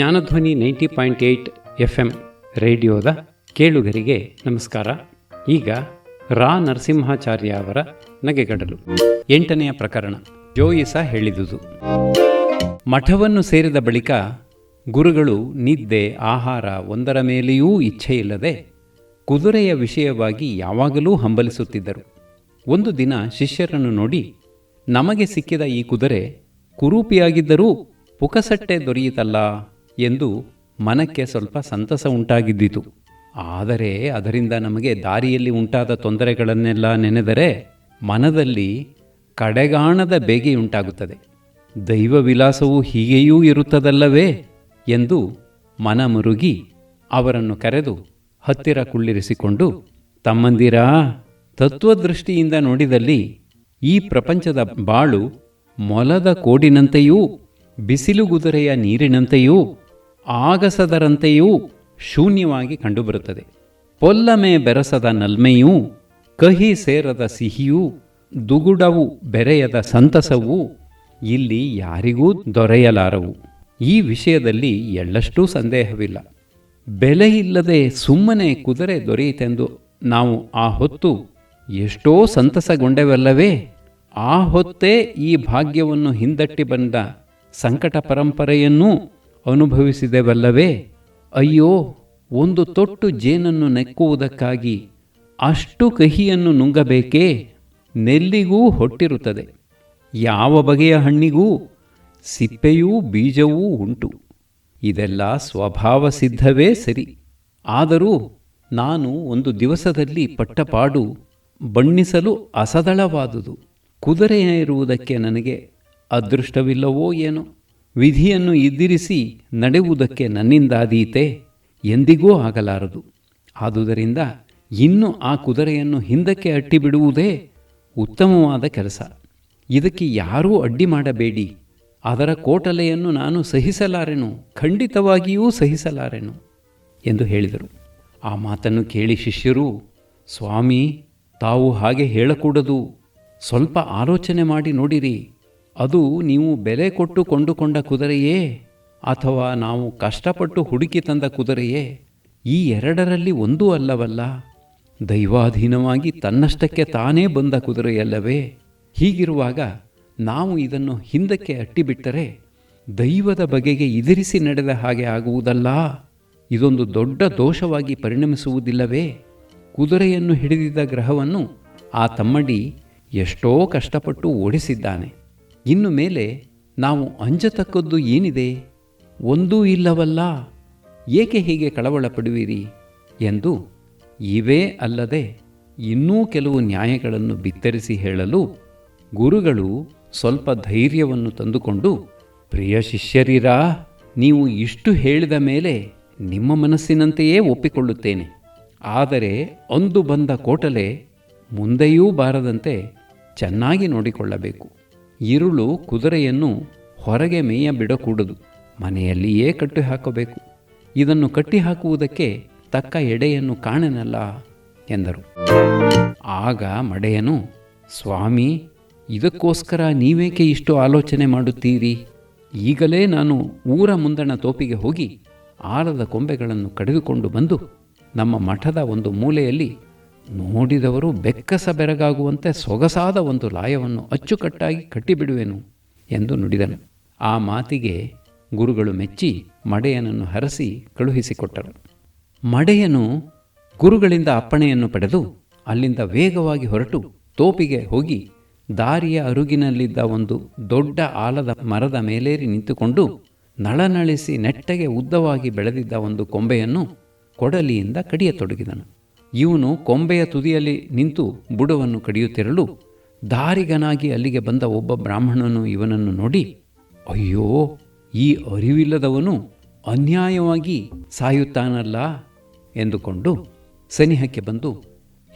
Jnanadhwani ninety point eight F M ರೇಡಿಯೋದ ಕೇಳುಗರಿಗೆ ನಮಸ್ಕಾರ. ಈಗ ರಾ ನರಸಿಂಹಾಚಾರ್ಯ ಅವರ ನಗೆಗಡಲು. ಎಂಟನೆಯ ಪ್ರಕರಣ. ಜೋಯಿಸ ಹೇಳಿದುದು. ಮಠವನ್ನು ಸೇರಿದ ಬಳಿಕ ಗುರುಗಳು ನಿದ್ದೆ, ಆಹಾರ ಒಂದರ ಮೇಲೆಯೂ ಇಚ್ಛೆಯಿಲ್ಲದೆ ಕುದುರೆಯ ವಿಷಯವಾಗಿ ಯಾವಾಗಲೂ ಹಂಬಲಿಸುತ್ತಿದ್ದರು. ಒಂದು ದಿನ ಶಿಷ್ಯರನ್ನು ನೋಡಿ, ನಮಗೆ ಸಿಕ್ಕಿದ ಈ ಕುದುರೆ ಕುರೂಪಿಯಾಗಿದ್ದರೂ ಪುಕಸಟ್ಟೆ ದೊರೆಯಿತಲ್ಲ? ಎಂದು ಮನಕ್ಕೆ ಸ್ವಲ್ಪ ಸಂತಸ ಉಂಟಾಗಿದ್ದಿತು. ಆದರೆ ಅದರಿಂದ ನಮಗೆ ದಾರಿಯಲ್ಲಿ ಉಂಟಾದ ತೊಂದರೆಗಳನ್ನೆಲ್ಲ ನೆನೆದರೆ ಮನದಲ್ಲಿ ಕಡೆಗಾಣದ ಬೇಗೆಯುಂಟಾಗುತ್ತದೆ ದೈವ ವಿಲಾಸವು ಹೀಗೆಯೂ ಇರುತ್ತದಲ್ಲವೇ ಎಂದು ಮನ ಮುರುಗಿ ಅವರನ್ನು ಕರೆದು ಹತ್ತಿರ ಕುಳ್ಳಿರಿಸಿಕೊಂಡು, ತಮ್ಮಂದಿರ, ತತ್ವದೃಷ್ಟಿಯಿಂದ ನೋಡಿದಲ್ಲಿ ಈ ಪ್ರಪಂಚದ ಬಾಳು ಮೊಲದ ಕೋಡಿನಂತೆಯೂ ಬಿಸಿಲುಗುದುರೆಯ ನೀರಿನಂತೆಯೂ ಆಗಸದರಂತೆಯೂ ಶೂನ್ಯವಾಗಿ ಕಂಡುಬರುತ್ತದೆ. ಪೊಲ್ಲಮೆ ಬೆರಸದ ನಲ್ಮೆಯೂ, ಕಹಿ ಸೇರದ ಸಿಹಿಯೂ, ದುಗುಡವು ಬೆರೆಯದ ಸಂತಸವೂ ಇಲ್ಲಿ ಯಾರಿಗೂ ದೊರೆಯಲಾರವು. ಈ ವಿಷಯದಲ್ಲಿ ಎಳ್ಳಷ್ಟೂ ಸಂದೇಹವಿಲ್ಲ. ಬೆಲೆಯಿಲ್ಲದೆ ಸುಮ್ಮನೆ ಕುದುರೆ ದೊರೆಯಿತೆಂದು ನಾವು ಆ ಹೊತ್ತು ಎಷ್ಟೋ ಸಂತಸಗೊಂಡೆವಲ್ಲವೇ, ಆ ಹೊತ್ತೇ ಈ ಭಾಗ್ಯವನ್ನು ಹಿಂದಟ್ಟಿ ಬಂದ ಸಂಕಟ ಪರಂಪರೆಯನ್ನೂ ಅನುಭವಿಸಿದೆವಲ್ಲವೇ? ಅಯ್ಯೋ, ಒಂದು ತೊಟ್ಟು ಜೇನನ್ನು ನೆಕ್ಕುವುದಕ್ಕಾಗಿ ಅಷ್ಟು ಕಹಿಯನ್ನು ನುಂಗಬೇಕೇ? ನೆಲ್ಲಿಗೂ ಹೊಟ್ಟಿರುತ್ತದೆ. ಯಾವ ಬಗೆಯ ಹಣ್ಣಿಗೂ? ಸಿಪ್ಪೆಯೂ ಬೀಜವೂ ಉಂಟು. ಇದೆಲ್ಲ ಸ್ವಭಾವ ಸಿದ್ಧವೇ ಸರಿ. ಆದರೂ ನಾನು ಒಂದು ದಿವಸದಲ್ಲಿ ಪಟ್ಟಪಾಡು ಬಣ್ಣಿಸಲು ಅಸದಳವಾದುದು. ಕುದುರೆಯ ಇರುವುದಕ್ಕೆ ನನಗೆ ಅದೃಷ್ಟವಿಲ್ಲವೋ ಏನೋ? ವಿಧಿಯನ್ನು ಇದ್ದಿರಿಸಿ ನಡೆಯುವುದಕ್ಕೆ ನನ್ನಿಂದಾದೀತೆ, ಎಂದಿಗೂ ಆಗಲಾರದು. ಆದುದರಿಂದ ಇನ್ನು ಆ ಕುದುರೆಯನ್ನು ಹಿಂದಕ್ಕೆ ಅಟ್ಟಿಬಿಡುವುದೇ ಉತ್ತಮವಾದ ಕೆಲಸ. ಇದಕ್ಕೆ ಯಾರೂ ಅಡ್ಡಿ ಮಾಡಬೇಡಿ. ಅದರ ಕೋಟಲೆಯನ್ನು ನಾನು ಸಹಿಸಲಾರೆನು, ಖಂಡಿತವಾಗಿಯೂ ಸಹಿಸಲಾರೆನು, ಎಂದು ಹೇಳಿದರು. ಆ ಮಾತನ್ನು ಕೇಳಿ ಶಿಷ್ಯರು, ಸ್ವಾಮಿ, ತಾವು ಹಾಗೆ ಹೇಳಕೂಡದು. ಸ್ವಲ್ಪ ಆಲೋಚನೆ ಮಾಡಿ ನೋಡಿರಿ. ಅದು ನೀವು ಬೆಲೆ ಕೊಟ್ಟು ಕೊಂಡುಕೊಂಡ ಕುದುರೆಯೇ? ಅಥವಾ ನಾವು ಕಷ್ಟಪಟ್ಟು ಹುಡುಕಿ ತಂದ ಕುದುರೆಯೇ? ಈ ಎರಡರಲ್ಲಿ ಒಂದೂ ಅಲ್ಲವಲ್ಲ. ದೈವಾಧೀನವಾಗಿ ತನ್ನಷ್ಟಕ್ಕೆ ತಾನೇ ಬಂದ ಕುದುರೆಯಲ್ಲವೇ? ಹೀಗಿರುವಾಗ ನಾವು ಇದನ್ನು ಹಿಂದಕ್ಕೆ ಅಟ್ಟಿಬಿಟ್ಟರೆ ದೈವದ ಬಗೆಗೆ ಇದಿರಿಸಿ ನಡೆದ ಹಾಗೆ ಆಗುವುದಲ್ಲ? ಇದೊಂದು ದೊಡ್ಡ ದೋಷವಾಗಿ ಪರಿಣಮಿಸುವುದಿಲ್ಲವೇ? ಕುದುರೆಯನ್ನು ಹಿಡಿದಿದ್ದ ಗ್ರಹವನ್ನು ಆ ತಮ್ಮಡಿ ಎಷ್ಟೋ ಕಷ್ಟಪಟ್ಟು ಓಡಿಸಿದ್ದಾನೆ. ಇನ್ನು ಮೇಲೆ ನಾವು ಅಂಜತಕ್ಕದ್ದು ಏನಿದೆ? ಒಂದೂ ಇಲ್ಲವಲ್ಲ. ಏಕೆ ಹೀಗೆ ಕಳವಳ ಪಡುವಿರಿ ಎಂದು ಇವೇ ಅಲ್ಲದೆ ಇನ್ನೂ ಕೆಲವು ನ್ಯಾಯಗಳನ್ನು ಬಿತ್ತರಿಸಿ ಹೇಳಲು ಗುರುಗಳು ಸ್ವಲ್ಪ ಧೈರ್ಯವನ್ನು ತಂದುಕೊಂಡು, ಪ್ರಿಯ ಶಿಷ್ಯರಿರಾ, ನೀವು ಇಷ್ಟು ಹೇಳಿದ ಮೇಲೆ ನಿಮ್ಮ ಮನಸ್ಸಿನಂತೆಯೇ ಒಪ್ಪಿಕೊಳ್ಳುತ್ತೇನೆ. ಆದರೆ ಅಂದು ಬಂದ ಕೋಟಲೆ ಮುಂದೆಯೂ ಬಾರದಂತೆ ಚೆನ್ನಾಗಿ ನೋಡಿಕೊಳ್ಳಬೇಕು. ഇരുಳು ಕುದುರೆಯನ್ನು ಹೊರಗೆ ಮೇಯ ಬಿಡಕೂಡದು ಮನೆಯಲ್ಲಿಯೇ ಕಟ್ಟಿ ಹಾಕಬೇಕು ಇದನ್ನು ಕಟ್ಟಿ ಹಾಕುವುದಕ್ಕೆ ತಕ್ಕ ಎಡೆಯನ್ನು ಕಾಣೆನಲ್ಲ ಎಂದರು. ಆಗ ಮಡೆಯನು ಸ್ವಾಮಿ ಇದಕ್ಕೋಸ್ಕರ ನೀವೇಕೆ ಇಷ್ಟು ಆಲೋಚನೆ ಮಾಡುತ್ತೀರಿ ಈಗಲೇ ನಾನು ಊರ ಮುಂದಣ ತೋಪಿಗೆ ಹೋಗಿ ಆಲದ ಕೊಂಬೆಗಳನ್ನು ಕಡಿದುಕೊಂಡು ಬಂದು ನಮ್ಮ ಮಠದ ಒಂದು ಮೂಲೆಯಲ್ಲಿ ನೋಡಿದವರು ಬೆಕ್ಕಸ ಬೆರಗಾಗುವಂತೆ ಸೊಗಸಾದ ಒಂದು ಲಾಯವನ್ನು ಅಚ್ಚುಕಟ್ಟಾಗಿ ಕಟ್ಟಿಬಿಡುವೆನು ಎಂದು ನುಡಿದನು. ಆ ಮಾತಿಗೆ ಗುರುಗಳು ಮೆಚ್ಚಿ ಮಡೆಯನನ್ನು ಹರಸಿ ಕಳುಹಿಸಿಕೊಟ್ಟರು. ಮಡೆಯನು ಗುರುಗಳಿಂದ ಅಪ್ಪಣೆಯನ್ನು ಪಡೆದು ಅಲ್ಲಿಂದ ವೇಗವಾಗಿ ಹೊರಟು ತೋಪಿಗೆ ಹೋಗಿ ದಾರಿಯ ಅರುಗಿನಲ್ಲಿದ್ದ ಒಂದು ದೊಡ್ಡ ಆಲದ ಮರದ ಮೇಲೇರಿ ನಿಂತುಕೊಂಡು ನಳನಳಿಸಿ ನೆಟ್ಟಗೆ ಉದ್ದವಾಗಿ ಬೆಳೆದಿದ್ದ ಒಂದು ಕೊಂಬೆಯನ್ನು ಕೊಡಲಿಯಿಂದ ಕಡಿಯತೊಡಗಿದನು. ಇವನು ಕೊಂಬೆಯ ತುದಿಯಲ್ಲಿ ನಿಂತು ಬುಡವನ್ನು ಕಡಿಯುತ್ತಿರಲು ದಾರಿಗನಾಗಿ ಅಲ್ಲಿಗೆ ಬಂದ ಒಬ್ಬ ಬ್ರಾಹ್ಮಣನು ಇವನನ್ನು ನೋಡಿ, ಅಯ್ಯೋ, ಈ ಅರಿವಿಲ್ಲದವನು ಅನ್ಯಾಯವಾಗಿ ಸಾಯುತ್ತಾನಲ್ಲ? ಎಂದುಕೊಂಡು ಸನಿಹಕ್ಕೆ ಬಂದು,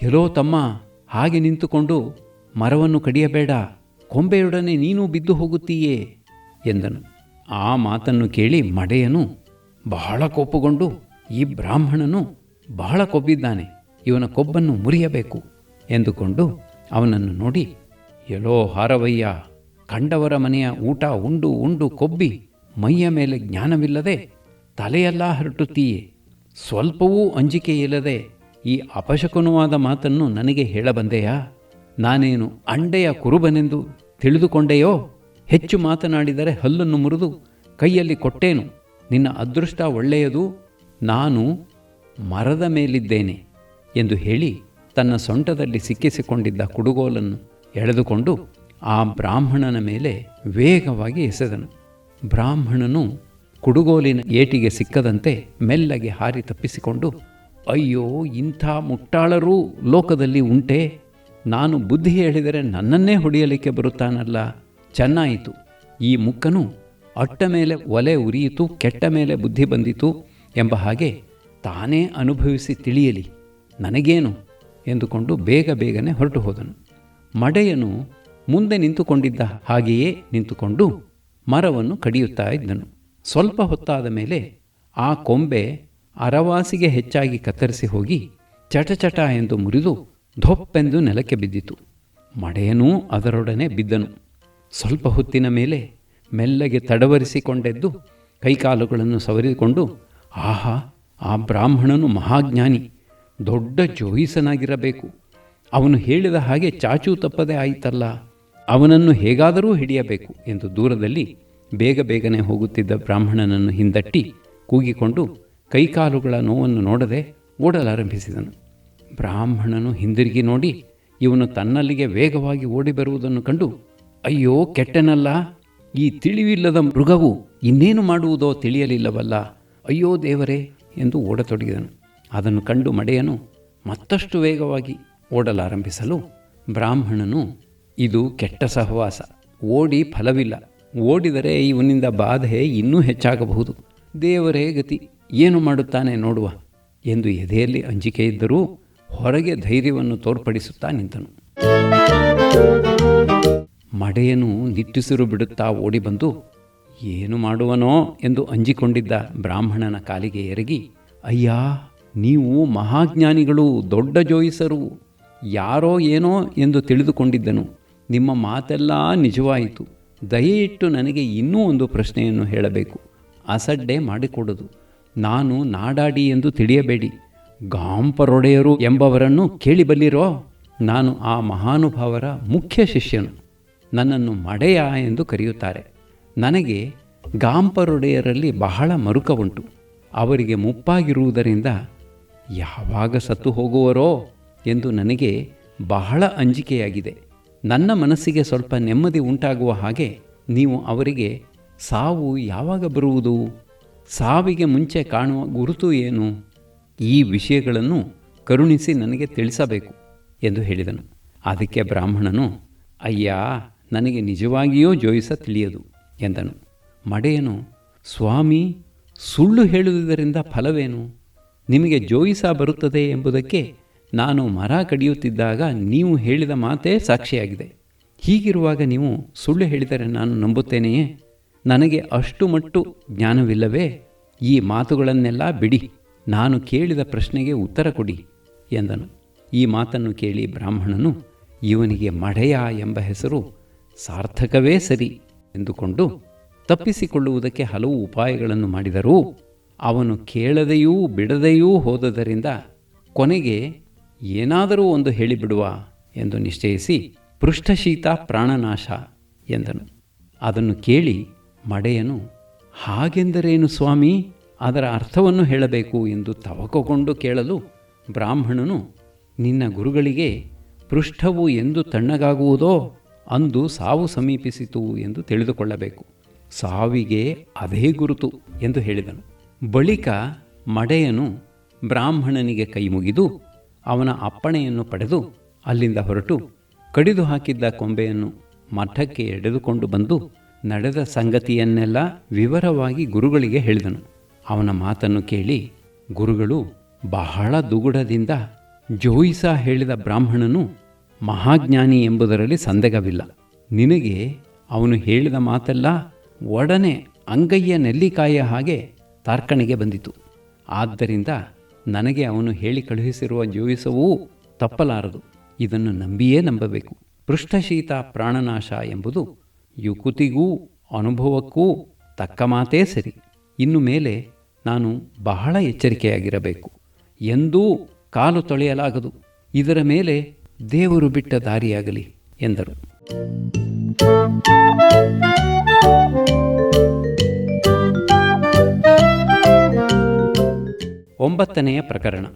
ಎಲ್ಲೋ ತಮ್ಮ, ಹಾಗೆ ನಿಂತುಕೊಂಡು ಮರವನ್ನು ಕಡಿಯಬೇಡ, ಕೊಂಬೆಯೊಡನೆ ನೀನು ಬಿದ್ದು ಹೋಗುತ್ತೀಯೇ? ಎಂದನು. ಆ ಮಾತನ್ನು ಕೇಳಿ ಮಡೆಯನು ಬಹಳ ಕೋಪಗೊಂಡು ಈ ಬ್ರಾಹ್ಮಣನು ಬಹಳ ಕೊಬ್ಬಿದ್ದಾನೆ. ಇವನ ಕೊಬ್ಬನ್ನು ಮುರಿಯಬೇಕು ಎಂದುಕೊಂಡು ಅವನನ್ನು ನೋಡಿ, ಎಲೋ ಹಾರವಯ್ಯ, ಕಂಡವರ ಮನೆಯ ಊಟ ಉಂಡು ಉಂಡು ಕೊಬ್ಬಿ, ಮೈಯ ಮೇಲೆ ಜ್ಞಾನವಿಲ್ಲದೆ ತಲೆಯೆಲ್ಲ ಹರಟುತ್ತೀಯೇ, ಸ್ವಲ್ಪವೂ ಅಂಜಿಕೆ ಇಲ್ಲದೆ ಈ ಅಪಶಕುನವಾದ ಮಾತನ್ನು ನನಗೆ ಹೇಳಬಂದೆಯಾ? ನಾನೇನು ಅಂಡೆಯ ಕುರುಬನೆಂದು ತಿಳಿದುಕೊಂಡೆಯೋ? ಹೆಚ್ಚು ಮಾತನಾಡಿದರೆ ಹಲ್ಲನ್ನು ಮುರಿದು ಕೈಯಲ್ಲಿ ಕೊಟ್ಟೇನು? ನಿನ್ನ ಅದೃಷ್ಟ ಒಳ್ಳೆಯದು, ನಾನು ಮರದ ಮೇಲಿದ್ದೇನೆ. ಎಂದು ಹೇಳಿ ತನ್ನ ಸೊಂಟದಲ್ಲಿ ಸಿಕ್ಕಿಸಿಕೊಂಡಿದ್ದ ಕುಡುಗೋಲನ್ನು ಎಳೆದುಕೊಂಡು ಆ ಬ್ರಾಹ್ಮಣನ ಮೇಲೆ ವೇಗವಾಗಿ ಎಸೆದನು. ಬ್ರಾಹ್ಮಣನು ಕುಡುಗೋಲಿನ ಏಟಿಗೆ ಸಿಕ್ಕದಂತೆ ಮೆಲ್ಲಗೆ ಹಾರಿ ತಪ್ಪಿಸಿಕೊಂಡು, ಅಯ್ಯೋ, ಇಂಥ ಮುಟ್ಟಾಳರೂ ಲೋಕದಲ್ಲಿ ಉಂಟೆ. ನಾನು ಬುದ್ಧಿ ಹೇಳಿದರೆ ನನ್ನನ್ನೇ ಹೊಡೆಯಲಿಕ್ಕೆ ಬರುತ್ತಾನಲ್ಲ. ಚೆನ್ನಾಯಿತು. ಈ ಮುಕ್ಕನು ಅಟ್ಟ ಮೇಲೆ ಒಲೆ ಉರಿಯಿತು, ಕೆಟ್ಟ ಮೇಲೆ ಬುದ್ಧಿ ಬಂದಿತು ಎಂಬ ಹಾಗೆ ತಾನೇ ಅನುಭವಿಸಿ ತಿಳಿಯಲಿ. ನನಗೇನು ಎಂದುಕೊಂಡು ಬೇಗ ಬೇಗನೆ ಹೊರಟು ಹೋದನು. ಮಡೆಯನು ಮುಂದೆ ನಿಂತುಕೊಂಡಿದ್ದ ಹಾಗೆಯೇ ನಿಂತುಕೊಂಡು ಮರವನ್ನು ಕಡಿಯುತ್ತಾ ಇದ್ದನು. ಸ್ವಲ್ಪ ಹೊತ್ತಾದ ಮೇಲೆ ಆ ಕೊಂಬೆ ಅರವಾಸಿಗೆ ಹೆಚ್ಚಾಗಿ ಕತ್ತರಿಸಿ ಹೋಗಿ ಚಟಚಟ ಎಂದು ಮುರಿದು ಧೊಪ್ಪೆಂದು ನೆಲಕ್ಕೆ ಬಿದ್ದಿತು. ಮಡೆಯನೂ ಅದರೊಡನೆ ಬಿದ್ದನು. ಸ್ವಲ್ಪ ಹೊತ್ತಿನ ಮೇಲೆ ಮೆಲ್ಲಗೆ ತಡವರಿಸಿಕೊಂಡೆದ್ದು ಕೈಕಾಲುಗಳನ್ನು ಸವರಿಕೊಂಡು, ಆಹಾ, ಆ ಬ್ರಾಹ್ಮಣನು ಮಹಾಜ್ಞಾನಿ. ದೊಡ್ಡ ಜೋಯಿಸನಾಗಿರಬೇಕು. ಅವನು ಹೇಳಿದ ಹಾಗೆ ಚಾಚೂ ತಪ್ಪದೆ ಆಯಿತಲ್ಲ. ಅವನನ್ನು ಹೇಗಾದರೂ ಹಿಡಿಯಬೇಕು ಎಂದು ದೂರದಲ್ಲಿ ಬೇಗ ಬೇಗನೆ ಹೋಗುತ್ತಿದ್ದ ಬ್ರಾಹ್ಮಣನನ್ನು ಹಿಂದಟ್ಟಿ ಕೂಗಿಕೊಂಡು ಕೈಕಾಲುಗಳ ನೋವನ್ನು ನೋಡದೆ ಓಡಲಾರಂಭಿಸಿದನು. ಬ್ರಾಹ್ಮಣನು ಹಿಂದಿರುಗಿ ನೋಡಿ ಇವನು ತನ್ನಲ್ಲಿಗೆ ವೇಗವಾಗಿ ಓಡಿಬರುವುದನ್ನು ಕಂಡು, ಅಯ್ಯೋ, ಕೆಟ್ಟನಲ್ಲ. ಈ ತಿಳಿವಿಲ್ಲದ ಮೃಗವು ಇನ್ನೇನು ಮಾಡುವುದೋ ತಿಳಿಯಲಿಲ್ಲವಲ್ಲ. ಅಯ್ಯೋ ದೇವರೇ ಎಂದು ಓಡತೊಡಗಿದನು. ಅದನ್ನು ಕಂಡು ಮಡೆಯನು ಮತ್ತಷ್ಟು ವೇಗವಾಗಿ ಓಡಲಾರಂಭಿಸಲು, ಬ್ರಾಹ್ಮಣನು, ಇದು ಕೆಟ್ಟ ಸಹವಾಸ, ಓಡಿ ಫಲವಿಲ್ಲ, ಓಡಿದರೆ ಇವನಿಂದ ಬಾಧೆ ಇನ್ನೂ ಹೆಚ್ಚಾಗಬಹುದು. ದೇವರೇ ಗತಿ, ಏನು ಮಾಡುತ್ತಾನೆ ನೋಡುವ. ಎಂದು ಎದೆಯಲ್ಲಿ ಅಂಜಿಕೆ ಇದ್ದರೂ ಹೊರಗೆ ಧೈರ್ಯವನ್ನು ತೋರ್ಪಡಿಸುತ್ತಾ ನಿಂತನು. ಮಡೆಯನು ನಿಟ್ಟುಸಿರು ಬಿಡುತ್ತಾ ಓಡಿ ಬಂದು, ಏನು ಮಾಡುವನೋ? ಎಂದು ಅಂಜಿಕೊಂಡಿದ್ದ ಬ್ರಾಹ್ಮಣನ ಕಾಲಿಗೆ ಎರಗಿ, ಅಯ್ಯ ನೀವು ಮಹಾಜ್ಞಾನಿಗಳು, ದೊಡ್ಡ ಜೋಯಿಸರು, ಯಾರೋ ಏನೋ ಎಂದು ತಿಳಿದುಕೊಂಡಿದ್ದನು. ನಿಮ್ಮ ಮಾತೆಲ್ಲ ನಿಜವಾಯಿತು. ದಯವಿಟ್ಟು ನನಗೆ ಇನ್ನೂ ಒಂದು ಪ್ರಶ್ನೆಯನ್ನು ಹೇಳಬೇಕು. ಅಸಡ್ಡೆ ಮಾಡಿಕೊಡುದು. ನಾನು ನಾಡಾಡಿ ಎಂದು ತಿಳಿಯಬೇಡಿ. ಗಾಂಪರೊಡೆಯರು ಎಂಬವರನ್ನು ಕೇಳಿಬಲ್ಲಿರೋ ನಾನು ಆ ಮಹಾನುಭಾವರ ಮುಖ್ಯ ಶಿಷ್ಯನು. ನನ್ನನ್ನು ಮಡೆಯ ಎಂದು ಕರೆಯುತ್ತಾರೆ. ನನಗೆ ಗಾಂಪರೊಡೆಯರಲ್ಲಿ ಬಹಳ ಮರುಕ ಉಂಟು ಅವರಿಗೆ ಮುಪ್ಪಾಗಿರುವುದರಿಂದ ಯಾವಾಗ ಸತ್ತು ಹೋಗುವರೋ ಎಂದು ನನಗೆ ಬಹಳ ಅಂಜಿಕೆಯಾಗಿದೆ. ನನ್ನ ಮನಸ್ಸಿಗೆ ಸ್ವಲ್ಪ ನೆಮ್ಮದಿ ಉಂಟಾಗುವ ಹಾಗೆ ನೀವು ಅವರಿಗೆ, ಸಾವು ಯಾವಾಗ ಬರುವುದು? ಸಾವಿಗೆ ಮುಂಚೆ ಕಾಣುವ ಗುರುತು ಏನು? ಈ ವಿಷಯಗಳನ್ನು ಕರುಣಿಸಿ ನನಗೆ ತಿಳಿಸಬೇಕು, ಎಂದು ಹೇಳಿದನು. ಅದಕ್ಕೆ ಬ್ರಾಹ್ಮಣನು, ಅಯ್ಯ, ನನಗೆ ನಿಜವಾಗಿಯೂ ಜೋಯಿಸ ತಿಳಿಯದು, ಎಂದನು. ಮಡೆಯನು, ಸ್ವಾಮಿ, ಸುಳ್ಳು ಹೇಳುವುದರಿಂದ ಫಲವೇನು? ನಿಮಗೆ ಜೋಯಿಸ ಬರುತ್ತದೆ ಎಂಬುದಕ್ಕೆ ನಾನು ಮರ ಕಡಿಯುತ್ತಿದ್ದಾಗ ನೀವು ಹೇಳಿದ ಮಾತೇ ಸಾಕ್ಷಿಯಾಗಿದೆ. ಹೀಗಿರುವಾಗ ನೀವು ಸುಳ್ಳು ಹೇಳಿದರೆ ನಾನು ನಂಬುತ್ತೇನೆಯೇ? ನನಗೆ ಅಷ್ಟು ಮಟ್ಟು ಜ್ಞಾನವಿಲ್ಲವೇ? ಈ ಮಾತುಗಳನ್ನೆಲ್ಲ ಬಿಡಿ. ನಾನು ಕೇಳಿದ ಪ್ರಶ್ನೆಗೆ ಉತ್ತರ ಕೊಡಿ, ಎಂದನು. ಈ ಮಾತನ್ನು ಕೇಳಿ ಬ್ರಾಹ್ಮಣನು, ಇವನಿಗೆ ಮಡೆಯ ಎಂಬ ಹೆಸರು ಸಾರ್ಥಕವೇ ಸರಿ ಎಂದುಕೊಂಡು ತಪ್ಪಿಸಿಕೊಳ್ಳುವುದಕ್ಕೆ ಹಲವು ಉಪಾಯಗಳನ್ನು ಮಾಡಿದರೂ ಅವನು ಕೇಳದೆಯೂ ಬಿಡದೆಯೂ ಹೋದದರಿಂದ ಕೊನೆಗೆ ಏನಾದರೂ ಒಂದು ಹೇಳಿಬಿಡುವ ಎಂದು ನಿಶ್ಚಯಿಸಿ ಪೃಷ್ಠಶೀತ ಪ್ರಾಣನಾಶ ಎಂದನು. ಅದನ್ನು ಕೇಳಿ ಮಡೆಯನು, ಹಾಗೆಂದರೇನು ಸ್ವಾಮಿ, ಅದರ ಅರ್ಥವನ್ನು ಹೇಳಬೇಕು ಎಂದು ತವಕಗೊಂಡು ಕೇಳಲು ಬ್ರಾಹ್ಮಣನು, ನಿನ್ನ ಗುರುಗಳಿಗೆ ಪೃಷ್ಠವು ಎಂದು ತಣ್ಣಗಾಗುವುದೋ ಅಂದು ಸಾವು ಸಮೀಪಿಸಿತು ಎಂದು ತಿಳಿದುಕೊಳ್ಳಬೇಕು. ಸಾವಿಗೆ ಅದೇ ಗುರುತು ಎಂದು ಹೇಳಿದನು. ಬಳಿಕ ಮಡೆಯನು ಬ್ರಾಹ್ಮಣನಿಗೆ ಕೈ ಮುಗಿದು ಅವನ ಅಪ್ಪಣೆಯನ್ನು ಪಡೆದು ಅಲ್ಲಿಂದ ಹೊರಟು ಕಡಿದು ಹಾಕಿದ್ದ ಕೊಂಬೆಯನ್ನು ಮಠಕ್ಕೆ ಎಡೆದುಕೊಂಡು ಬಂದು ನಡೆದ ಸಂಗತಿಯನ್ನೆಲ್ಲ ವಿವರವಾಗಿ ಗುರುಗಳಿಗೆ ಹೇಳಿದನು. ಅವನ ಮಾತನ್ನು ಕೇಳಿ ಗುರುಗಳು ಬಹಳ ದುಗುಡದಿಂದ ಜೋಯಿಸ ಹೇಳಿದ ಬ್ರಾಹ್ಮಣನು ಮಹಾಜ್ಞಾನಿ ಎಂಬುದರಲ್ಲಿ ಸಂದೇಹವಿಲ್ಲ. ನಿನಗೆ ಅವನು ಹೇಳಿದ ಮಾತೆಲ್ಲ ಒಡನೆ ಅಂಗಯ್ಯ ನೆಲ್ಲಿಕಾಯಿಯ ಹಾಗೆ ತಾರ್ಕಣಿಗೆ ಬಂದಿತು. ಆದ್ದರಿಂದ ನನಗೆ ಅವನು ಹೇಳಿ ಕಳುಹಿಸಿರುವ ಜೋಯಿಸವೂ ತಪ್ಪಲಾರದು. ಇದನ್ನು ನಂಬಿಯೇ ನಂಬಬೇಕು. ಪೃಷ್ಠಶೀತ ಪ್ರಾಣನಾಶ ಎಂಬುದು ಯುಕುತಿಗೂ ಅನುಭವಕ್ಕೂ ತಕ್ಕ ಮಾತೇ ಸರಿ. ಇನ್ನು ಮೇಲೆ ನಾನು ಬಹಳ ಎಚ್ಚರಿಕೆಯಾಗಿರಬೇಕು. ಎಂದೂ ಕಾಲು ತೊಳೆಯಲಾಗದು. ಇದರ ಮೇಲೆ ದೇವರು ಬಿಟ್ಟ ದಾರಿಯಾಗಲಿ ಎಂದರು. ಒಂಬತ್ತನೆಯ ಪ್ರಕರಣ.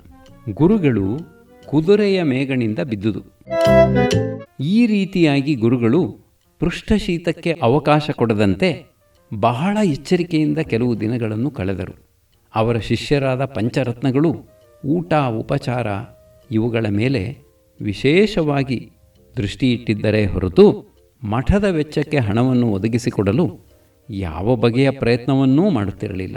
ಗುರುಗಳು ಕುದುರೆಯ ಮೇಗಣಿಂದ ಬಿದ್ದುದು. ಈ ರೀತಿಯಾಗಿ ಗುರುಗಳು ಪೃಷ್ಠಶೀತಕ್ಕೆ ಅವಕಾಶ ಕೊಡದಂತೆ ಬಹಳ ಎಚ್ಚರಿಕೆಯಿಂದ ಕೆಲವು ದಿನಗಳನ್ನು ಕಳೆದರು. ಅವರ ಶಿಷ್ಯರಾದ ಪಂಚರತ್ನಗಳು ಊಟ, ಉಪಚಾರ ಇವುಗಳ ಮೇಲೆ ವಿಶೇಷವಾಗಿ ದೃಷ್ಟಿಯಿಟ್ಟಿದ್ದರೆ ಹೊರತು ಮಠದ ವೆಚ್ಚಕ್ಕೆ ಹಣವನ್ನು ಒದಗಿಸಿಕೊಡಲು ಯಾವ ಬಗೆಯ ಪ್ರಯತ್ನವನ್ನೂ ಮಾಡುತ್ತಿರಲಿಲ್ಲ.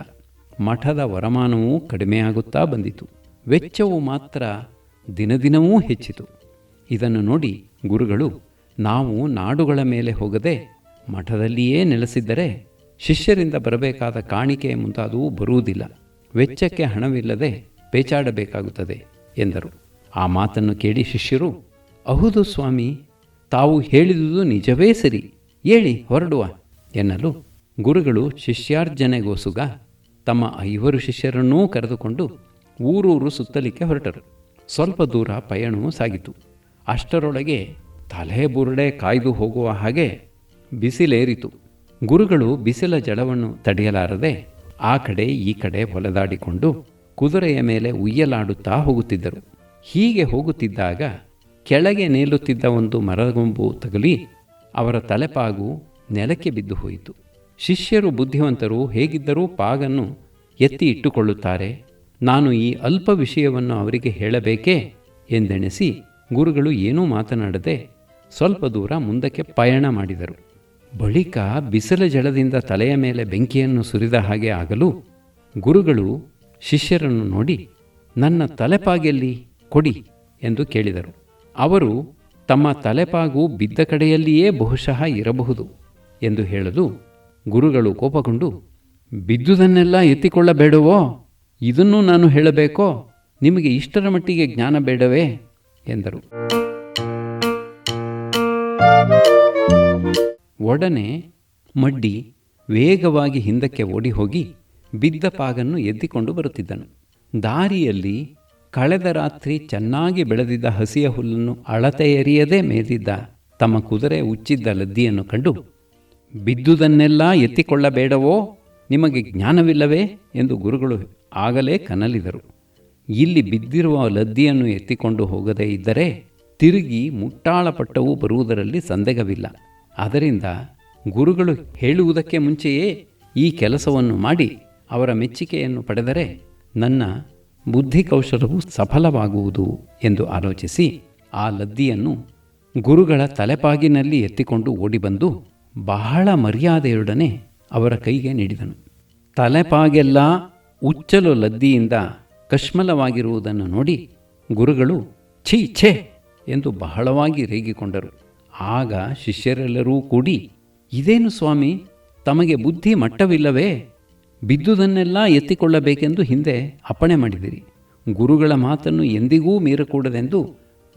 ಮಠದ ವರಮಾನವೂ ಕಡಿಮೆಯಾಗುತ್ತಾ ಬಂದಿತು. ವೆಚ್ಚವು ಮಾತ್ರ ದಿನದಿನವೂ ಹೆಚ್ಚಿತು. ಇದನ್ನು ನೋಡಿ ಗುರುಗಳು, ನಾವು ನಾಡುಗಳ ಮೇಲೆ ಹೋಗದೆ ಮಠದಲ್ಲಿಯೇ ನೆಲೆಸಿದ್ದರೆ ಶಿಷ್ಯರಿಂದ ಬರಬೇಕಾದ ಕಾಣಿಕೆ ಮುಂತಾದವು ಬರುವುದಿಲ್ಲ. ವೆಚ್ಚಕ್ಕೆ ಹಣವಿಲ್ಲದೆ ಪೇಚಾಡಬೇಕಾಗುತ್ತದೆ ಎಂದರು. ಆ ಮಾತನ್ನು ಕೇಳಿ ಶಿಷ್ಯರು ಅಹುದು ಸ್ವಾಮಿ, ತಾವು ಹೇಳಿದುದು ನಿಜವೇ ಸರಿ. ಹೇಳಿ, ಹೊರಡುವ ಎನ್ನಲು ಗುರುಗಳು ಶಿಷ್ಯಾರ್ಜನೆಗೋಸುಗ ತಮ್ಮ ಐವರು ಶಿಷ್ಯರನ್ನೂ ಕರೆದುಕೊಂಡು ಊರೂರು ಸುತ್ತಲಿಕ್ಕೆ ಹೊರಟರು. ಸ್ವಲ್ಪ ದೂರ ಪಯಣವೂ ಸಾಗಿತು. ಅಷ್ಟರೊಳಗೆ ತಲೆ ಬುರುಡೆ ಕಾಯ್ದು ಹೋಗುವ ಹಾಗೆ ಬಿಸಿಲೇರಿತು. ಗುರುಗಳು ಬಿಸಿಲ ಜಳವನ್ನು ತಡೆಯಲಾರದೆ ಆ ಕಡೆ ಈ ಕಡೆ ಹೊಲೆದಾಡಿಕೊಂಡು ಕುದುರೆಯ ಮೇಲೆ ಉಯ್ಯಲಾಡುತ್ತಾ ಹೋಗುತ್ತಿದ್ದರು. ಹೀಗೆ ಹೋಗುತ್ತಿದ್ದಾಗ ಕೆಳಗೆ ನೇಲುತ್ತಿದ್ದ ಒಂದು ಮರಗೊಂಬು ತಗುಲಿ ಅವರ ತಲೆಪಾಗು ನೆಲಕ್ಕೆ ಬಿದ್ದು ಹೋಯಿತು. ಶಿಷ್ಯರು ಬುದ್ಧಿವಂತರು ಹೇಗಿದ್ದರೂ ಪಾಗನ್ನು ಎತ್ತಿ ಇಟ್ಟುಕೊಳ್ಳುತ್ತಾರೆ, ನಾನು ಈ ಅಲ್ಪ ವಿಷಯವನ್ನು ಅವರಿಗೆ ಹೇಳಬೇಕೇ ಎಂದೆಣಿಸಿ ಗುರುಗಳು ಏನೂ ಮಾತನಾಡದೆ ಸ್ವಲ್ಪ ದೂರ ಮುಂದಕ್ಕೆ ಪಯಣ ಮಾಡಿದರು. ಬಳಿಕ ಬಿಸಿಲ ಜಳದಿಂದ ತಲೆಯ ಮೇಲೆ ಬೆಂಕಿಯನ್ನು ಸುರಿದ ಹಾಗೆ ಆಗಲು ಗುರುಗಳು ಶಿಷ್ಯರನ್ನು ನೋಡಿ, ನನ್ನ ತಲೆಪಾಗೆಲ್ಲಿ ಕೊಡಿ ಎಂದು ಕೇಳಿದರು. ಅವರು, ತಮ್ಮ ತಲೆಪಾಗು ಬಿದ್ದ ಕಡೆಯಲ್ಲಿಯೇ ಬಹುಶಃ ಇರಬಹುದು ಎಂದು ಹೇಳಲು ಗುರುಗಳು ಕೋಪಗೊಂಡು, ಬಿದ್ದುದನ್ನೆಲ್ಲ ಎತ್ತಿಕೊಳ್ಳಬೇಡವೋ, ಇದನ್ನು ನಾನು ಹೇಳಬೇಕೋ, ನಿಮಗೆ ಇಷ್ಟರ ಮಟ್ಟಿಗೆ ಜ್ಞಾನ ಬೇಡವೇ? ಎಂದರು. ಒಡನೆ ಮಡ್ಡಿ ವೇಗವಾಗಿ ಹಿಂದಕ್ಕೆ ಓಡಿ ಹೋಗಿ ಬಿದ್ದ ಪಾಗನ್ನು ಎದ್ದಿಕೊಂಡು ಬರುತ್ತಿದ್ದನು. ದಾರಿಯಲ್ಲಿ ಕಳೆದ ರಾತ್ರಿ ಚೆನ್ನಾಗಿ ಬೆಳೆದಿದ್ದ ಹಸಿಯ ಹುಲ್ಲನ್ನು ಅಳತೆಯರಿಯದೇ ಮೇದಿದ್ದ ತಮ್ಮ ಕುದುರೆ ಉಚ್ಚಿದ್ದ ಲದ್ದಿಯನ್ನು ಕಂಡು ಬಿದ್ದುದನ್ನೆಲ್ಲ ಎತ್ತಿಕೊಳ್ಳಬೇಡವೋ? ನಿಮಗೆ ಜ್ಞಾನವಿಲ್ಲವೇ? ಎಂದು ಗುರುಗಳು ಆಗಲೇ ಕನಲಿದರು. ಇಲ್ಲಿ ಬಿದ್ದಿರುವ ಲದ್ದಿಯನ್ನು ಎತ್ತಿಕೊಂಡು ಹೋಗದೇ ಇದ್ದರೆ ತಿರುಗಿ ಮುಟ್ಟಾಳಪಟ್ಟವು ಬರುವುದರಲ್ಲಿ ಸಂದೇಹವಿಲ್ಲ. ಅದರಿಂದ ಗುರುಗಳು ಹೇಳುವುದಕ್ಕೆ ಮುಂಚೆಯೇ ಈ ಕೆಲಸವನ್ನು ಮಾಡಿ ಅವರ ಮೆಚ್ಚುಗೆಯನ್ನು ಪಡೆದರೆ ನನ್ನ ಬುದ್ಧಿ ಕೌಶಲವು ಸಫಲವಾಗುವುದು ಎಂದು ಆಲೋಚಿಸಿ ಆ ಲದ್ದಿಯನ್ನು ಗುರುಗಳ ತಲೆಪಾಗಿನಲ್ಲಿ ಎತ್ತಿಕೊಂಡು ಓಡಿಬಂದು ಬಹಳ ಮರ್ಯಾದೆಯೊಡನೆ ಅವರ ಕೈಗೆ ನೀಡಿದನು. ತಲೆಪಾಗೆಲ್ಲ ಉಚ್ಚಲು ಲದ್ದಿಯಿಂದ ಕಶ್ಮಲವಾಗಿರುವುದನ್ನು ನೋಡಿ ಗುರುಗಳು ಛೀ ಛೇ ಎಂದು ಬಹಳವಾಗಿ ರೇಗಿಕೊಂಡರು. ಆಗ ಶಿಷ್ಯರೆಲ್ಲರೂ ಕೂಡಿ, ಇದೇನು ಸ್ವಾಮಿ, ತಮಗೆ ಬುದ್ಧಿ ಮಟ್ಟವಿಲ್ಲವೇ? ಬಿದ್ದುದನ್ನೆಲ್ಲ ಎತ್ತಿಕೊಳ್ಳಬೇಕೆಂದು ಹಿಂದೆ ಅಪ್ಪಣೆ ಮಾಡಿದಿರಿ. ಗುರುಗಳ ಮಾತನ್ನು ಎಂದಿಗೂ ಮೀರಕೂಡದೆಂದು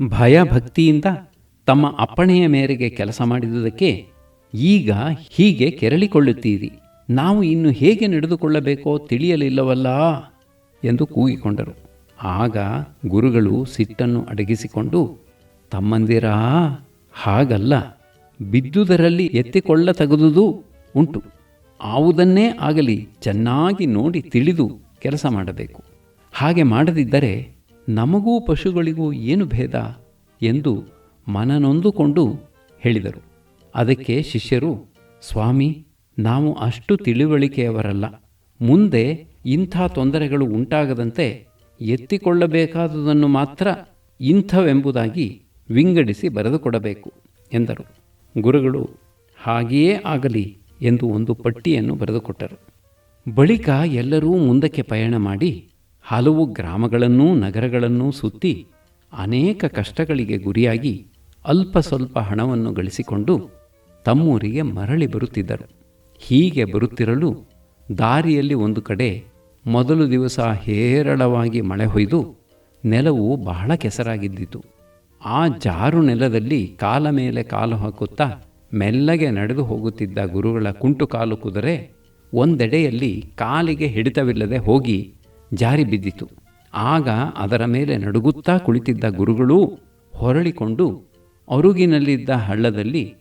ಭಯ ಭಕ್ತಿಯಿಂದ ತಮ್ಮ ಅಪ್ಪಣೆಯ ಮೇರೆಗೆ ಕೆಲಸ ಮಾಡಿದುದಕ್ಕೆ ಈಗ ಹೀಗೆ ಕೆರಳಿಕೊಳ್ಳುತ್ತೀರಿ. ನಾವು ಇನ್ನು ಹೇಗೆ ನಡೆದುಕೊಳ್ಳಬೇಕೋ ತಿಳಿಯಲಿಲ್ಲವಲ್ಲ ಎಂದು ಕೂಗಿಕೊಂಡರು. ಆಗ ಗುರುಗಳು ಸಿಟ್ಟನ್ನು ಅಡಗಿಸಿಕೊಂಡು, ತಮ್ಮಂದಿರಾ, ಹಾಗಲ್ಲ. ಬಿದ್ದುದರಲ್ಲಿ ಎತ್ತಿಕೊಳ್ಳ ತೆಗೆದುದು ಉಂಟು. ಆವುದನ್ನೇ ಆಗಲಿ ಚೆನ್ನಾಗಿ ನೋಡಿ ತಿಳಿದು ಕೆಲಸ ಮಾಡಬೇಕು. ಹಾಗೆ ಮಾಡದಿದ್ದರೆ ನಮಗೂ ಪಶುಗಳಿಗೂ ಏನು ಭೇದ? ಎಂದು ಮನನೊಂದುಕೊಂಡು ಹೇಳಿದರು. ಅದಕ್ಕೆ ಶಿಷ್ಯರು, ಸ್ವಾಮಿ, ನಾವು ಅಷ್ಟು ತಿಳಿವಳಿಕೆಯವರಲ್ಲ. ಮುಂದೆ ಇಂಥ ತೊಂದರೆಗಳು ಉಂಟಾಗದಂತೆ ಎತ್ತಿಕೊಳ್ಳಬೇಕಾದುದನ್ನು ಮಾತ್ರ ಇಂಥವೆಂಬುದಾಗಿ ವಿಂಗಡಿಸಿ ಬರೆದುಕೊಡಬೇಕು, ಎಂದರು. ಗುರುಗಳು, ಹಾಗೆಯೇ ಆಗಲಿ, ಎಂದು ಒಂದು ಪಟ್ಟಿಯನ್ನು ಬರೆದುಕೊಟ್ಟರು. ಬಳಿಕ ಎಲ್ಲರೂ ಮುಂದಕ್ಕೆ ಪಯಣ ಮಾಡಿ ಹಲವು ಗ್ರಾಮಗಳನ್ನೂ ನಗರಗಳನ್ನೂ ಸುತ್ತಿ ಅನೇಕ ಕಷ್ಟಗಳಿಗೆ ಗುರಿಯಾಗಿ ಅಲ್ಪ ಸ್ವಲ್ಪ ಹಣವನ್ನು ಗಳಿಸಿಕೊಂಡು ತಮ್ಮೂರಿಗೆ ಮರಳಿ ಬರುತ್ತಿದ್ದರು. ಹೀಗೆ ಬರುತ್ತಿರಲು ದಾರಿಯಲ್ಲಿ ಒಂದು ಕಡೆ ಮೊದಲು ದಿವಸ ಹೇರಳವಾಗಿ ಮಳೆ ಹೊಯ್ದು ನೆಲವು ಬಹಳ ಕೆಸರಾಗಿದ್ದಿತು. ಆ ಜಾರು ನೆಲದಲ್ಲಿ ಕಾಲ ಮೇಲೆ ಕಾಲು ಹಾಕುತ್ತಾ ಮೆಲ್ಲಗೆ ನಡೆದು ಹೋಗುತ್ತಿದ್ದ ಗುರುಗಳ ಕುಂಟು ಕಾಲು ಕುದುರೆ ಒಂದೆಡೆಯಲ್ಲಿ ಕಾಲಿಗೆ ಹಿಡಿತವಿಲ್ಲದೆ ಹೋಗಿ ಜಾರಿ ಬಿದ್ದಿತು. ಆಗ ಅದರ ಮೇಲೆ ನಡುಗುತ್ತಾ ಕುಳಿತಿದ್ದ ಗುರುಗಳೂ ಹೊರಳಿಕೊಂಡು ಅರುಗಿನಲ್ಲಿದ್ದ ಹಳ್ಳದಲ್ಲಿ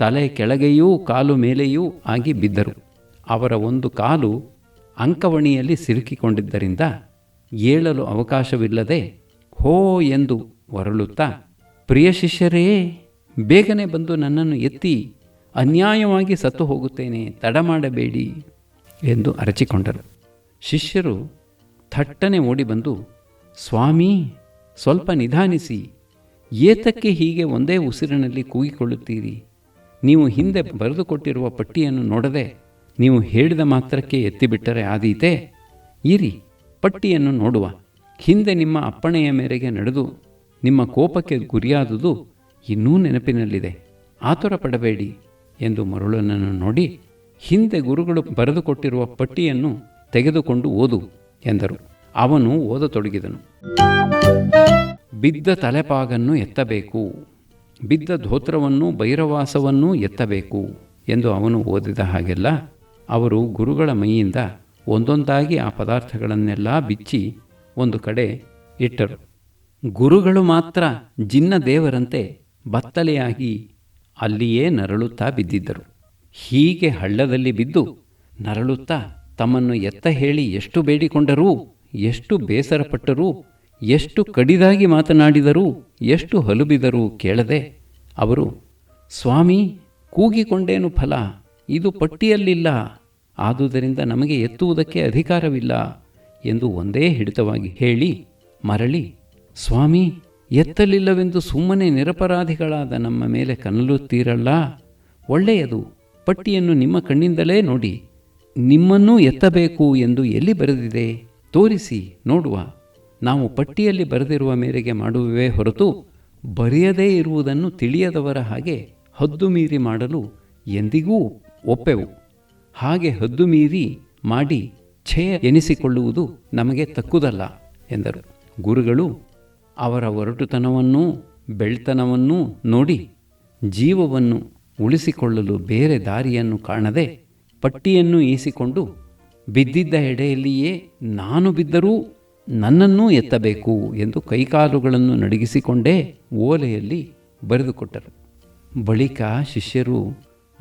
ತಲೆ ಕೆಳಗೆಯೂ ಕಾಲು ಮೇಲೆಯೂ ಆಗಿ ಬಿದ್ದರು. ಅವರ ಒಂದು ಕಾಲು ಅಂಕವಣಿಯಲ್ಲಿ ಸಿಲುಕಿಕೊಂಡಿದ್ದರಿಂದ ಏಳಲು ಅವಕಾಶವಿಲ್ಲದೆ ಹೋ ಎಂದು ಹೊರಳುತ್ತಾ, ಪ್ರಿಯ ಶಿಷ್ಯರೇ, ಬೇಗನೆ ಬಂದು ನನ್ನನ್ನು ಎತ್ತಿ ಅನ್ಯಾಯವಾಗಿ ಸತ್ತು ಹೋಗುತ್ತೇನೆ, ತಡ ಮಾಡಬೇಡಿ ಎಂದು ಅರಚಿಕೊಂಡರು. ಶಿಷ್ಯರು ಥಟ್ಟನೆ ಓಡಿ ಬಂದು, ಸ್ವಾಮಿ, ಸ್ವಲ್ಪ ನಿಧಾನಿಸಿ, ಏತಕ್ಕೆ ಹೀಗೆ ಒಂದೇ ಉಸಿರಿನಲ್ಲಿ ಕೂಗಿಕೊಳ್ಳುತ್ತೀರಿ? ನೀವು ಹಿಂದೆ ಬರೆದುಕೊಟ್ಟಿರುವ ಪಟ್ಟಿಯನ್ನು ನೋಡದೆ ನೀವು ಹೇಳಿದ ಮಾತ್ರಕ್ಕೆ ಎತ್ತಿಬಿಟ್ಟರೆ ಆದೀತೆ. ಇರಿ, ಪಟ್ಟಿಯನ್ನು ನೋಡುವ. ಹಿಂದೆ ನಿಮ್ಮ ಅಪ್ಪಣೆಯ ಮೇರೆಗೆ ನಡೆದು, ನಿಮ್ಮ ಕೋಪಕ್ಕೆ ಗುರಿಯಾದುದು ಇನ್ನೂ ನೆನಪಿನಲ್ಲಿದೆ. ಆತುರ ಪಡಬೇಡಿ ಎಂದು ಮರುಳನನ್ನು ನೋಡಿ, ಹಿಂದೆ ಗುರುಗಳು ಬರೆದುಕೊಟ್ಟಿರುವ ಪಟ್ಟಿಯನ್ನು ತೆಗೆದುಕೊಂಡು ಓದು ಎಂದರು. ಅವನು ಓದತೊಡಗಿದನು. ಬಿದ್ದ ತಲೆಪಾಗನ್ನು ಎತ್ತಬೇಕು. ಬಿದ್ದ ಧೋತ್ರವನ್ನು ಭೈರವಾಸವನ್ನೂ ಎತ್ತಬೇಕು ಎಂದು ಅವನು ಓದಿದ ಹಾಗೆಲ್ಲ ಅವರು ಗುರುಗಳ ಮೈಯಿಂದ ಒಂದೊಂದಾಗಿ ಆ ಪದಾರ್ಥಗಳನ್ನೆಲ್ಲ ಬಿಚ್ಚಿ ಒಂದು ಕಡೆ ಇಟ್ಟರು. ಗುರುಗಳು ಮಾತ್ರ ಜಿನ್ನ ದೇವರಂತೆ ಬತ್ತಲೆಯಾಗಿ ಅಲ್ಲಿಯೇ ನರಳುತ್ತಾ ಬಿದ್ದಿದ್ದರು. ಹೀಗೆ ಹಳ್ಳದಲ್ಲಿ ಬಿದ್ದು ನರಳುತ್ತಾ ತಮ್ಮನ್ನು ಎತ್ತ ಹೇಳಿ ಎಷ್ಟು ಬೇಡಿಕೊಂಡರೂ, ಎಷ್ಟು ಬೇಸರಪಟ್ಟರೂ ಎಷ್ಟು ಕಡಿದಾಗಿ ಮಾತನಾಡಿದರೂ, ಎಷ್ಟು ಹಲುಬಿದರೂ ಕೇಳದೆ, ಅವರು, ಸ್ವಾಮಿ, ಕೂಗಿಕೊಂಡೇನು ಫಲ? ಇದು ಪಟ್ಟಿಯಲ್ಲಿಲ್ಲ. ಆದುದರಿಂದ ನಮಗೆ ಎತ್ತುವುದಕ್ಕೆ ಅಧಿಕಾರವಿಲ್ಲ ಎಂದು ಒಂದೇ ಹಿಡಿತವಾಗಿ ಹೇಳಿ, ಮರಳಿ, ಸ್ವಾಮಿ, ಎತ್ತಲಿಲ್ಲವೆಂದು ಸುಮ್ಮನೆ ನಿರಪರಾಧಿಗಳಾದ ನಮ್ಮ ಮೇಲೆ ಕನಲುತ್ತೀರಲ್ಲ? ಒಳ್ಳೆಯದು. ಪಟ್ಟಿಯನ್ನು ನಿಮ್ಮ ಕಣ್ಣಿಂದಲೇ ನೋಡಿ. ನಿಮ್ಮನ್ನೂ ಎತ್ತಬೇಕು ಎಂದು ಎಲ್ಲಿ ಬರೆದಿದೆ? ತೋರಿಸಿ, ನೋಡುವ. ನಾವು ಪಟ್ಟಿಯಲ್ಲಿ ಬರೆದಿರುವ ಮೇರೆಗೆ ಮಾಡುವವೇ ಹೊರತು ಬರೆಯದೇ ಇರುವುದನ್ನು ತಿಳಿಯದವರ ಹಾಗೆ ಹದ್ದು ಮೀರಿ ಮಾಡಲು ಎಂದಿಗೂ ಒಪ್ಪೆವು. ಹಾಗೆ ಹದ್ದು ಮೀರಿ ಮಾಡಿ ಛಯ ಎನಿಸಿಕೊಳ್ಳುವುದು ನಮಗೆ ತಕ್ಕುದಲ್ಲ ಎಂದರು. ಗುರುಗಳು ಅವರ ಒರಟುತನವನ್ನೂ ಬೆಳ್ತನವನ್ನೂ ನೋಡಿ ಜೀವವನ್ನು ಉಳಿಸಿಕೊಳ್ಳಲು ಬೇರೆ ದಾರಿಯನ್ನು ಕಾಣದೆ ಪಟ್ಟಿಯನ್ನು ಈಸಿಕೊಂಡು ಬಿದ್ದಿದ್ದ ಎಡೆಯಲ್ಲಿಯೇ ನಾನು ಬಿದ್ದರೂ ನನ್ನನ್ನೂ ಎತ್ತಬೇಕು ಎಂದು ಕೈಕಾಲುಗಳನ್ನು ನಡಗಿಸಿಕೊಂಡೇ ಓಲೆಯಲ್ಲಿ ಬರೆದುಕೊಟ್ಟರು. ಬಳಿಕ ಶಿಷ್ಯರು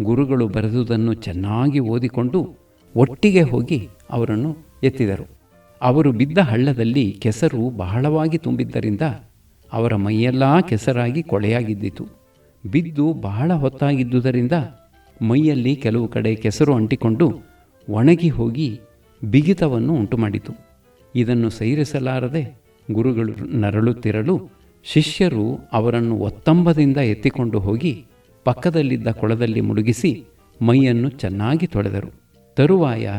ಗುರುಗಳು ಬರೆದುದನ್ನು ಚೆನ್ನಾಗಿ ಓದಿಕೊಂಡು ಒಟ್ಟಿಗೆ ಹೋಗಿ ಅವರನ್ನು ಎತ್ತಿದರು. ಅವರು ಬಿದ್ದ ಹಳ್ಳದಲ್ಲಿ ಕೆಸರು ಬಹಳವಾಗಿ ತುಂಬಿದ್ದರಿಂದ ಅವರ ಮೈಯೆಲ್ಲ ಕೆಸರಾಗಿ ಕೊಳೆಯಾಗಿದ್ದಿತು. ಬಿದ್ದು ಬಹಳ ಹೊತ್ತಾಗಿದ್ದುದರಿಂದ ಮೈಯಲ್ಲಿ ಕೆಲವು ಕಡೆ ಕೆಸರು ಅಂಟಿಕೊಂಡು ಒಣಗಿ ಹೋಗಿ ಬಿಗಿತವನ್ನು ಉಂಟುಮಾಡಿತು. ಇದನ್ನು ಸೈರಿಸಲಾರದೆ ಗುರುಗಳು ನರಳುತ್ತಿರಲು ಶಿಷ್ಯರು ಅವರನ್ನು ಒತ್ತಂಬದಿಂದ ಎತ್ತಿಕೊಂಡು ಹೋಗಿ ಪಕ್ಕದಲ್ಲಿದ್ದ ಕೊಳದಲ್ಲಿ ಮುಳುಗಿಸಿ ಮೈಯನ್ನು ಚೆನ್ನಾಗಿ ತೊಳೆದರು. ತರುವಾಯ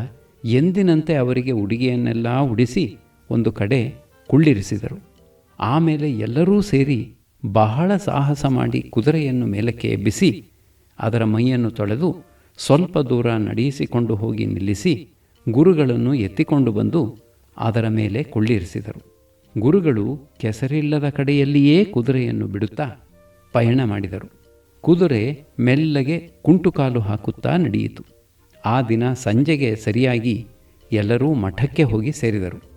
ಎಂದಿನಂತೆ ಅವರಿಗೆ ಉಡುಗೆಯನ್ನೆಲ್ಲ ಉಡಿಸಿ ಒಂದು ಕಡೆ ಕುಳ್ಳಿರಿಸಿದರು. ಆಮೇಲೆ ಎಲ್ಲರೂ ಸೇರಿ ಬಹಳ ಸಾಹಸ ಮಾಡಿ ಕುದುರೆಯನ್ನು ಮೇಲಕ್ಕೆ ಎಬ್ಬಿಸಿ ಅದರ ಮೈಯನ್ನು ತೊಳೆದು ಸ್ವಲ್ಪ ದೂರ ನಡೆಯಿಸಿಕೊಂಡು ಹೋಗಿ ನಿಲ್ಲಿಸಿ ಗುರುಗಳನ್ನು ಎತ್ತಿಕೊಂಡು ಬಂದು ಅದರ ಮೇಲೆ ಕುಳ್ಳಿರಿಸಿದರು. ಗುರುಗಳು ಕೆಸರಿಲ್ಲದ ಕಡೆಯಲ್ಲಿಯೇ ಕುದುರೆಯನ್ನು ಬಿಡುತ್ತಾ ಪಯಣ ಮಾಡಿದರು. ಕುದುರೆ ಮೆಲ್ಲಗೆ ಕುಂಟುಕಾಲು ಹಾಕುತ್ತಾ ನಡೆಯಿತು. ಆ ದಿನ ಸಂಜೆಗೆ ಸರಿಯಾಗಿ ಎಲ್ಲರೂ ಮಠಕ್ಕೆ ಹೋಗಿ ಸೇರಿದರು.